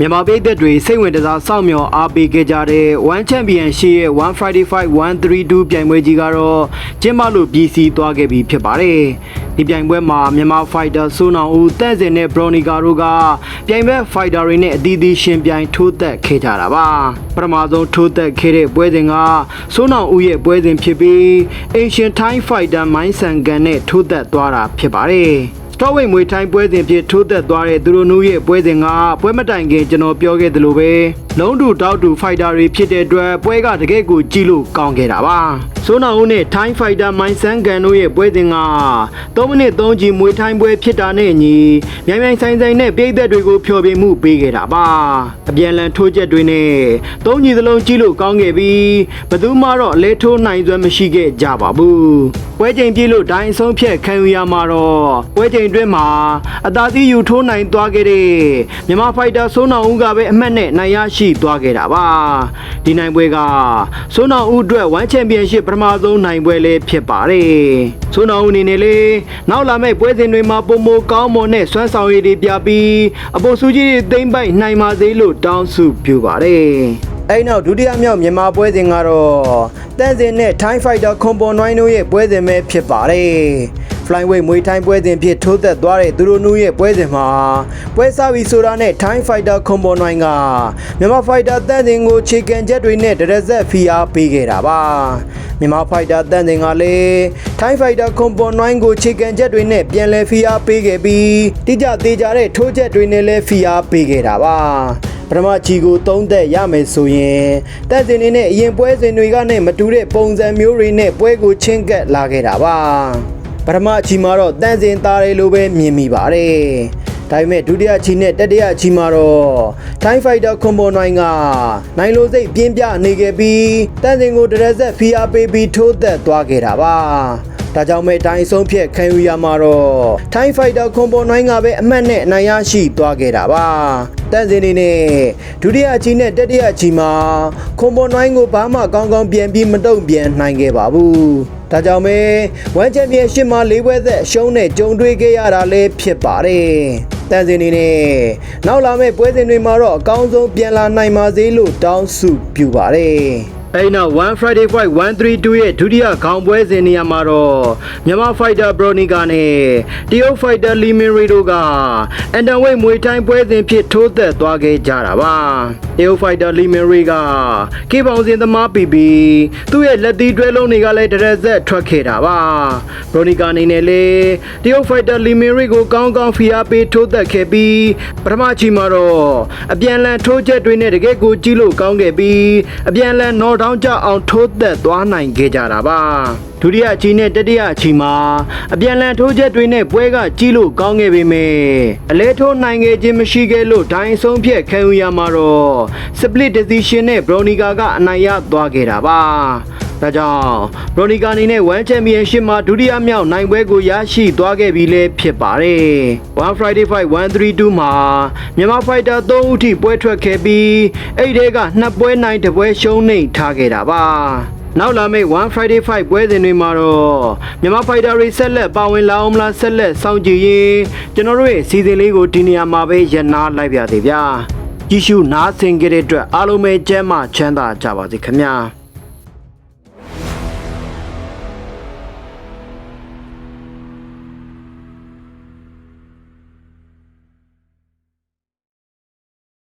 မြန်မာပြည်သက်တွေစိတ်ဝင်တစားစောင့်မျှော်အားပေးခဲ့ကြတဲ့ One Champion ရှိရဲ့1 Friday Fight 132ပြိုင်ပွဲကြီးကတော့ကျင်းပလို့ပြည်စီသွားခဲ့ပြီဖြစ်ပါတယ်။ဒီပြိုင်ပွဲမှာမြန်မာ fighter ဆိုနောင်ဦးတန့်စင်နဲ့ Bronica တို့ကပြိုင်ပွဲ fighter တွေနဲ့အသီးသီးရှင်ပြိုင်ထိုးသက်ခဲ့ကြတာပါ။ပထမဆုံးထိုးသက်ခဲ့တဲ့ပွဲစဉ်ကဆိုနောင်ဦးရဲ့ပွဲစဉ်ဖြစ်ပြီး Asian Thai Fighter မိုင်းဆန်ကန်နဲ့ထိုးသက်သွားတာဖြစ်ပါတယ်။ စတော့ဝိတ်မွေထိုင်းပွဲစဉ်ဖြစ်ထိုးသက်သွားတဲ့သူတို့နူးရဲ့ပွဲစဉ်ကပွဲမတိုင်ခင်ကျွန်တော်ပြောခဲ့သလိုပဲလုံးတူတောက်တူဖိုက်တာတွေဖြစ်တဲ့အတွက်ပွဲကတကယ့်ကိုကြည့်လို့ကောင်းခဲ့တာပါဆိုနာဦးနဲ့ထိုင်းဖိုက်တာမိုင်းဆန်ကန်တို့ရဲ့ပွဲစဉ်က3မိနစ်3ကြီးမွေထိုင်းပွဲဖြစ်တာနဲ့အညီမြိုင်မြိုင်ဆိုင်ဆိုင်နဲ့ပြည်သက်တွေကိုဖျော်ဖြေမှုပေးခဲ့တာပါအပြန်လန်ထိုးချက်တွေနဲ့3ကြီးသလုံးကြည့်လို့ကောင်းခဲ့ပြီးဘယ်သူမှတော့အလဲထိုးနိုင်စွမ်းမရှိခဲ့ကြပါဘူးပွဲချိန်ပြည့်လို့ဒိုင်းအဆုံးဖြတ်ခံယူရမှာတော့ပွဲချိန်အတွင်းမှာအသာစီးယူထိုးနိုင်သွားခဲ့တဲ့မြန်မာဖိုက်တာဆိုးနောင်ဦးကပဲအမှတ်နဲ့နိုင်ရရှိသွားခဲ့တာပါဒီနိုင်ပွဲကဆိုးနောင်ဦးအတွက်ဝမ်ချန်ပီယံရှစ်ပထမဆုံးနိုင်ပွဲလေးဖြစ်ပါတယ်ဆိုးနောင်ဦးအနေနဲ့လေနောက်လာမယ့်ပွဲစဉ်တွေမှာပုံမကောင်းမွန်တဲ့စွမ်းဆောင်ရည်တွေပြပြီးအပေါ်စုကြီးတွေသိမ့်ပိုက်နိုင်ပါစေလို့တောင်းဆုပြုပါတယ်အဲ့နောက်ဒုတိယမြောက်မြန်မာပွဲစဉ်ကတော့တန်စင်နဲ့ Thai Fighter ခွန်ပေါ်နွိုင်းတို့ရဲ့ပွဲစဉ်ပဲဖြစ်ပါတယ် Flyweight မွေထိုင်းပွဲစဉ်ဖြစ်ထိုးသက်သွားတဲ့သူတို့နူးရဲ့ပွဲစဉ်မှာပွဲစားပြီးဆိုတာနဲ့ Thai Fighter ခွန်ပေါ်နွိုင်းကမြန်မာ Fighter တန်စင်ကိုခြေကန်ချက်တွေနဲ့ဒရက်ဆက်ဖီအားပေးခဲ့တာပါမြန်မာ Fighter တန်စင်ကလည်း Thai Fighter ခွန်ပေါ်နွိုင်းကိုခြေကန်ချက်တွေနဲ့ပြန်လည်ဖီအားပေးခဲ့ပြီးတိကျသေးကြတဲ့ထိုးချက်တွေနဲ့လည်းဖီအားပေးခဲ့တာပါပထမချီကိုသုံးသက်ရမယ်ဆိုရင်တက်စင်နေနဲ့အရင်ပွဲစဉ်တွေကနဲ့မတူတဲ့ပုံစံမျိုးတွေနဲ့ပွဲကိုချင်းကပ်လာခဲ့တာပါ ပထမချီမှာတော့တန်စင်သားတွေလိုပဲမြင်မိပါတယ်ဒါပေမဲ့ဒုတိယချီနဲ့တတိယချီမှာတော့ Time Fighter ခွန်ပေါ်နိုင်ကနိုင်လိုစိတ်ပြင်းပြနေခဲ့ပြီးတန်စင်ကိုဒရက်ဆက်ဖီအားပေးပြီးထိုးသက်သွားခဲ့တာပါဒါကြောင့်မဲ့တိုင်းဆုံးဖြတ်ခံယူရမှာတော့ Time Fighter ခွန်ပေါ်နိုင်ကပဲအမှတ်နဲ့အနိုင်ရရှိသွားခဲ့တာပါတန်စင်နေနဲ့ဒုတိယချီနဲ့တတိယချီမှာခွန်ပေါ်နိုင်ကိုဘာမှကောင်းကောင်းပြန်ပြီးမတုံ့ပြန်နိုင်ခဲ့ပါဘူး ဒါကြောင့်မဲဝမ်ချန်ပီယံရှစ်မှာ၄ဘွဲသက်အရှုံးနဲ့ကြုံတွေ့ခဲ့ရတာလည်းဖြစ်ပါတယ်တန်စင်နေနဲ့နောက်လာမယ့်ပွဲစဉ်တွေမှာတော့အကောင်းဆုံးပြန်လာနိုင်ပါစေလို့တောင်းဆုပြုပါတယ် အဲ့နောက်1 Friday Fight 132ရဲ့ဒုတိယခေါင်းပွဲစဉ်နေရာမှာတော့မြန်မာ Fighter Bronica နဲ့တရုတ် Fighter Lee Minri တို့ကအန်တန်ဝိတ်မွေထိုင်းပွဲစဉ်ဖြစ်ထိုးသက်သွားခဲ့ကြတာပါတရုတ် Fighter Lee Minri ကကေပေါင်စင်သမားပီပီသူ့ရဲ့လက်သီးတွဲလုံးတွေကလည်းတရက်ဆက်ထွက်ခဲ့တာပါ Bronica အနေနဲ့လေတရုတ် Fighter Lee Minri ကိုကောင်းကောင်းဖီအားပေးထိုးသက်ခဲ့ပြီးပထမချီမှာတော့အပြန်လန်ထိုးချက်တွေနဲ့တကယ့်ကိုကြီးလို့ကောင်းခဲ့ပြီးအပြန်လန် knock down ကြအောင်ထိုးသက်သွားနိုင်ခဲ့ကြတာပါဒုတိယအချီနဲ့တတိယအချီမှာအပြန်လန်ထိုးချက်တွေနဲ့ပွဲကကြီးလို့ကောင်းခဲ့ပေမဲ့အလဲထိုးနိုင်ခဲ့ခြင်းမရှိခဲ့လို့ဒိုင်းအဆုံးဖြတ်ခံယူရမှာတော့ split decision နဲ့ Bronica ကအနိုင်ရသွားခဲ့တာပါ ဒါကြောင့်ဘရိုနီကာအနေနဲ့1ချန်ပီယံရှစ်မှာဒုတိယမြောက်နိုင်ပွဲကိုရရှိသွားခဲ့ပြီလည်းဖြစ်ပါတယ်။ One Friday Fight 132မှာမြန်မာဖိုက်တာ3ဦးထိပွဲထွက်ခဲ့ပြီးအဲ့ဒီကနှစ်ပွဲနိုင်တစ်ပွဲရှုံးနိမ့်ထားခဲ့တာပါ။နောက်လာမယ့်1 Friday Fight ပွဲစဉ်တွေမှာတော့မြန်မာဖိုက်တာတွေဆက်လက်ပါဝင်လာအောင်မလားဆက်လက်စောင့်ကြည့်ရင်ကျွန်တော်တို့ရဲ့စီစဉ်လေးကိုဒီနေရာမှာပဲရနာလိုက်ပါသေးဗျာ။ကြည့်ရှုနားဆင်ကြတဲ့အတွက်အားလုံးပဲကျမ်းမာချမ်းသာကြပါစေခင်ဗျာ။